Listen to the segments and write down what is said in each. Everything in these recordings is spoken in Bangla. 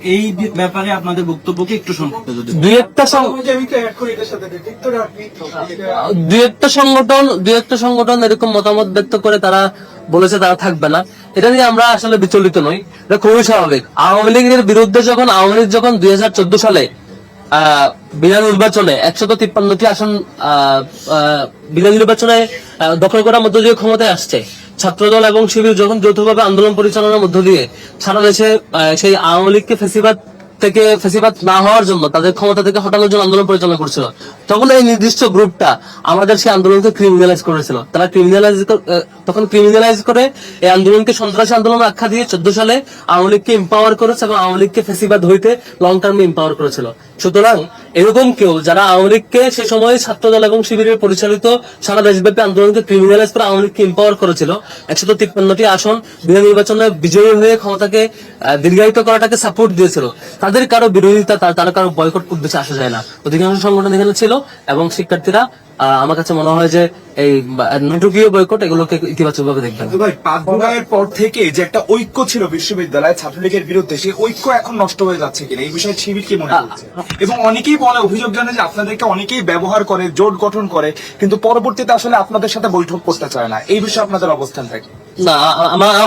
এই ব্যাপারে আপনাদের বক্তব্যকে একটু সংক্ষিপ্ত যদি দুই দুই সংগঠন দুই একটা সংগঠন এরকম মতামত ব্যক্ত করে তারা বলেছে তারা থাকবে না। এটা নিয়ে আমরা আসলে বিচলিত নই। এটা খুবই স্বাভাবিক। আওয়ামী লীগের বিরুদ্ধে যখন আওয়ামী লীগ যখন দুই হাজার চোদ্দ সালে আহ, বিনা নির্বাচনে একশত তিপ্পান্নটি আসন আহ, আহ, বিনা নির্বাচনে আহ, দখল করার মধ্য দিয়ে ক্ষমতায় আসছে ছাত্রদল এবং শিবির যখন যৌথভাবে আন্দোলন পরিচালনার মধ্য দিয়ে সারা দেশে সেই আওয়ামী লীগকে ফেসিবাদ থেকে ফেসিবাদ না হওয়ার জন্য, তাদের ক্ষমতা থেকে হটানোর জন্য আন্দোলন পরিচালনা করছিল, তখন এই নির্দিষ্ট গ্রুপটা আমাদের সেই আন্দোলনকে ক্রিমিনালাইজ করেছিল। তারা ক্রিমিনালাইজ তখন ক্রিমিনালাইজ করে এই আন্দোলনকে সন্ত্রাসী আন্দোলন আখ্যা দিয়ে চোদ্দ সালে আওয়ামী লীগকে এম্পাওয়ার করেছে এবং আওয়ামী লীগকে ফেসিবাদ হইতে লং টার্মে এম্পাওয়ার করেছিল। সুতরাং এরকম কেউ যারা আওয়ামী লীগকে সে সময় ছাত্রদল এবং শিবিরের পরিচালিত সারা দেশব্যাপী আন্দোলনকে ক্রিমিনালাইজ করে আওয়ামী লীগকে এম্পাওয়ার করেছিল। একশত তিপ্পান্নটি আসন বিধান নির্বাচনে বিজয়ী হয়ে ক্ষমতাকে দীর্ঘায়িত করাটাকে সাপোর্ট দিয়েছিল। তাদের কারও বিরোধিতা, তারা কারও বয়কট উদ্দেশ্যে আসা যায় না। অধিকাংশ সংগঠন এখানে ছিল এবং শিক্ষার্থীরা আমার কাছে মনে হয় যে এই নাটকীয় বয়কট এগুলোকে ইতিবাচক ভাবে দেখবেন ভাই পর থেকে যে একটা ঐক্য ছিল বিশ্ববিদ্যালয়ে ছাত্রলীগের বিরুদ্ধে সেই ঐক্য এখন নষ্ট হয়ে যাচ্ছে কিনা? এই বিষয়ে শিবির কি মনে করছে? এবং অনেকেই বলে অভিযোগ জানে যে আপনাদেরকে অনেকেই ব্যবহার করে জোট গঠন করে কিন্তু পরবর্তীতে আসলে আপনাদের সাথে বৈঠক করতে চায় না। এই বিষয়ে আপনাদের অবস্থান থাকে না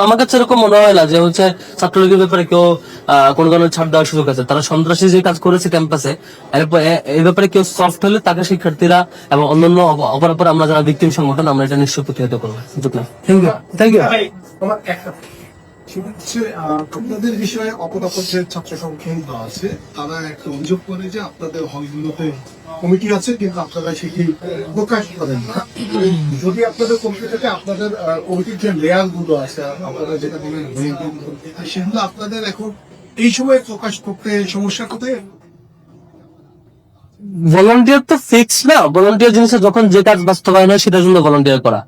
আমার কাছে এরকম মনে হয় না যে হচ্ছে ছাত্রলীগের ব্যাপারে কেউ আহ, কোনো ধরনের ছাড় দেওয়ার সুযোগ আছে। তারা সন্ত্রাসী যে কাজ করেছে ক্যাম্পাসে এরপর এই ব্যাপারে কেউ সফট হলে তাকে শিক্ষার্থীরা এবং অন্যান্য অপ- অপরাপর আমরা যারা ভিক্টিম সংগঠন আমরা এটা নিশ্চয় প্রতিহত করব। থ্যাংক ইউ থ্যাংক ইউ আপনাদের বিষয়ে ছাত্র সংগঠন আছে। তারা একটা অভিযোগ করে যে আপনাদের হলগুলোতে কমিটি আছে, কিন্তু আপনারা সেটি প্রকাশ করেন না। যদি আপনাদের কমিটি থাকে আপনাদের কমিটির যে লেয়ারগুলো আছে, আপনারা যেটা বলেন সেগুলো আপনাদের এখন এই সময় প্রকাশ করতে সমস্যা কোথায়? ভলান্টিয়ার তো ফিক্স না। ভলান্টিয়ার জিনিসটা যখন যে কাজ বাস্তবায়ন হয়, সেটার জন্য ভলান্টিয়ার করা।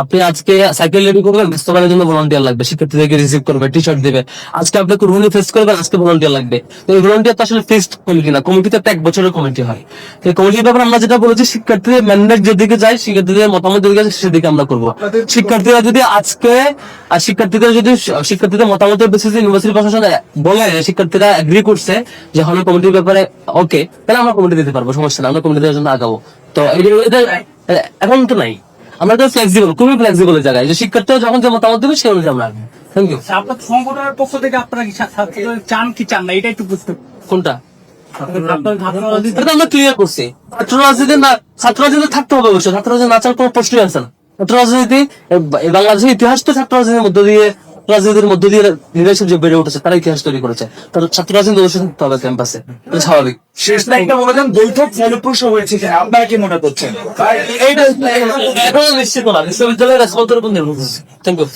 আপনি আজকে সাইকেল রেডি করবেন বাস্তবায়নের জন্য ভলান্টিয়ার লাগবে শিক্ষার্থীদেরকে রিসিভ করবে টি শার্ট দেবে। আজকে আপনি কুরবানি ফেস করবেন আজকে ভলান্টিয়ার লাগবে। তো এই ভলান্টিয়ার তো আসলে ফিক্সড কমিটি না কমিটি তো এক বছরের কমিটি হয়। তো এই কমিটির ব্যাপারে আমরা যেটা বলেছি শিক্ষার্থীদের ম্যান্ডেট যেদিকে যায় শিক্ষার্থীদের মতামত যেদিকে যায় সেদিকে আমরা করব। শিক্ষার্থীরা যদি আজকে আর শিক্ষার্থীদের যদি শিক্ষার্থীদের মতামতের বেসিসে ইউনিভার্সিটি প্রশাসন বলে শিক্ষার্থীরা এগ্রি করছে যে হলে কমিটির ব্যাপারে ওকে তাহলে আমরা কমিটি দিতে পারব সমস্যা না আমরা কমিটি দেওয়ার জন্য আগাবো। তো এখন তো নাই। আমরা তো ফ্লেক্সিবল খুবই ফ্লেক্সিবল জায়গায়। যে শিক্ষার্থীরা যখন যে মতামত দেবে সেই অনুযায়ী আমরা থ্যাংক ইউ আপনার সংগঠনের পক্ষ থেকে আপনারা কি চান কি চান না? এটা একটু বুঝতে কোনটা? এটা আমরা ক্লিয়ার করছি। ছাত্র রাজনীতি না ছাত্র রাজনীতি থাকতে হবে অবশ্যই। ছাত্র রাজনীতি না চার কোনো প্রশ্নই আছে না। ছাত্র রাজনীতি বাংলাদেশের ইতিহাস তো ছাত্র রাজনীতির মধ্য দিয়ে রাজনীতির মধ্যে দিয়ে লিডারশিপ যে বেড়ে উঠেছে তারা ইতিহাস তৈরি করেছে। তারা ছাত্র রাজনীতি অবশ্যই থাকতে হবে ক্যাম্পাসে এটা স্বাভাবিক। শেষ না একটা দেন বৈঠক ফলপ্রসূ হয়েছে আপনারা কি মনে করছেন? এইটা নিশ্চিত না বিশ্ববিদ্যালয়ের রেসপন্সের উপর নির্ভর করছে থ্যাংক ইউ